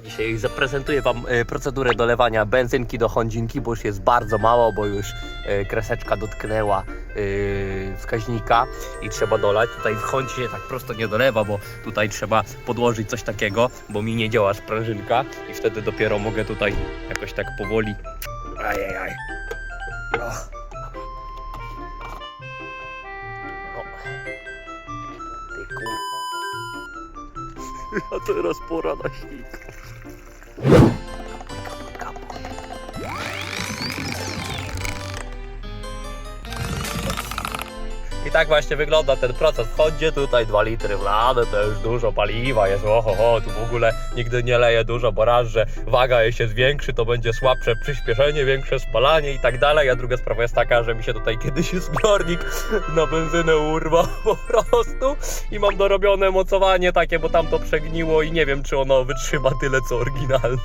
Dzisiaj zaprezentuję Wam e, procedurę dolewania benzynki do Hondzinki, bo już jest bardzo mało, bo już e, kreseczka dotknęła e, wskaźnika i trzeba dolać. Tutaj w Hondzie tak prosto nie dolewa, bo tutaj trzeba podłożyć coś takiego, bo mi nie działa sprężynka i wtedy dopiero mogę tutaj jakoś tak powoli. Ajajaj. A teraz pora na śnik. I tak właśnie wygląda ten proces. Wchodzi tutaj 2 litry wlane, to już dużo paliwa jest. Oho, ho, tu w ogóle nigdy nie leje dużo, bo raz, że waga się zwiększy, to będzie słabsze przyspieszenie, większe spalanie i tak dalej. A druga sprawa jest taka, że mi się tutaj kiedyś zbiornik na benzynę urwał po prostu i mam dorobione mocowanie takie, bo tam to przegniło i nie wiem, czy ono wytrzyma tyle co oryginalne.